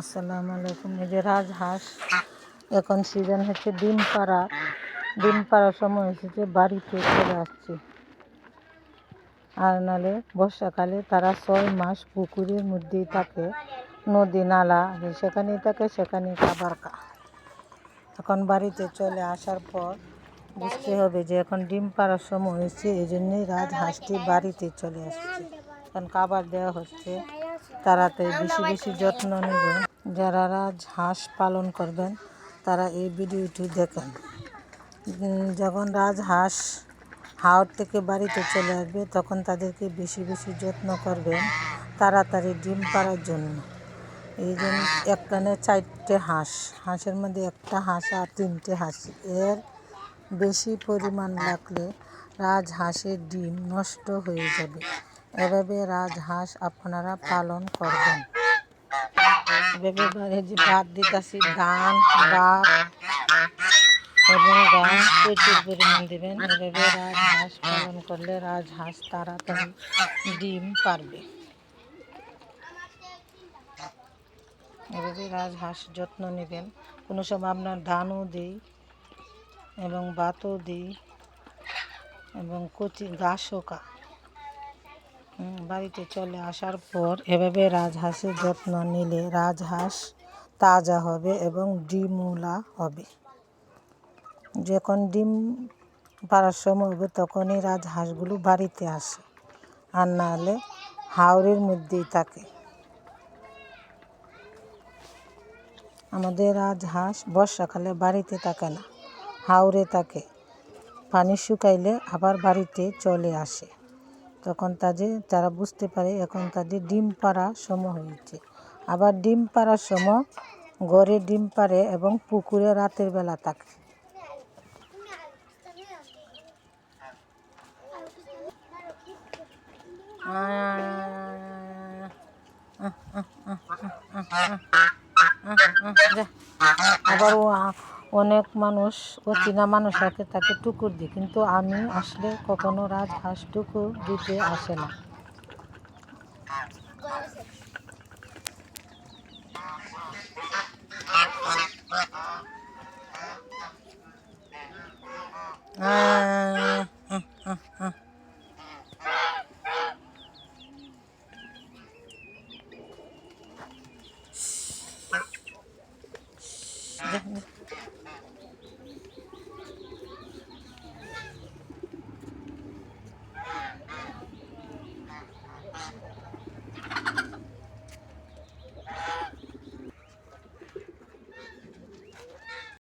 আসসালামু আলাইকুম। এই যে রাজহাঁস, এখন সিজন হচ্ছে ডিম পাড়া। ডিম পাড়ার সময় এসেছে বাড়িতে চলে আসছে। আর নালে বর্ষাকালে তারা ছয় মাস পুকুরের মধ্যেই থাকে, নদী, নালা সেখানেই থাকে, সেখানেই খাবার খা। এখন বাড়িতে চলে আসার পর বুঝতে হবে যে এখন ডিম পাড়ার সময় হয়েছে এই জন্যই রাজহাঁসটি বাড়িতে চলে আসছে। এখন খাবার দেওয়া হচ্ছে তাড়াতাড়ি বেশি বেশি যত্ন নেবেন যারা রাজহাঁস পালন করবেন, তারা এই ভিডিওটি দেখেন। যখন রাজহাঁস হাওড় থেকে বাড়িতে চলে আসবে, তখন তাদেরকে বেশি বেশি যত্ন করবেন তাড়াতাড়ি ডিম পাড়ার জন্য। এই জন্য একটানে চারটে হাঁস, হাঁসের মধ্যে একটা হাঁস আর তিনটে হাঁস। এর বেশি পরিমাণ লাগলে রাজহাঁসের ডিম নষ্ট হয়ে যাবে। এভাবে রাজহাঁস আপনারা পালন করবেন। এভাবে যে ভাত দিতেছি, ধান ভাত এবং গাছ প্রচুর পরিমাণ দেবেন। এভাবে রাজহাঁস পালন করলে রাজহাঁস তাড়াতাড়ি ডিম পারবে। এভাবে রাজহাঁস যত্ন নেবেন। কোনো সময় আপনার ধানও দিই এবং ভাতও দিই এবং কচি ঘাসও কা বাড়িতে চলে আসার পর এভাবে রাজহাঁসের যত্ন নিলে রাজহাঁস তাজা হবে এবং ডিমওলা হবে। যখন ডিম পাড়ার সময় হবে, তখনই রাজহাঁসগুলো বাড়িতে আসে আর না হলে হাওড়ের মধ্যেই থাকে। আমাদের রাজহাঁস বর্ষাকালে বাড়িতে থাকে না হাওড়ে থাকে। পানি শুকাইলে আবার বাড়িতে চলে আসে। তখন তাদের তারা বুঝতে পারে এখন তাদের ডিম পাড়া সময় হয়েছে আবার ডিম পাড়ার সময় ঘরে ডিম পাড়ে এবং পুকুরে রাতের বেলা থাকে আবার ও অনেক মানুষ অচেনা মানুষ আছে তাকে টুকুর দিই, কিন্তু আমি আসলে কখনো রাজহাঁস টুকুর দিতে আসে না যা।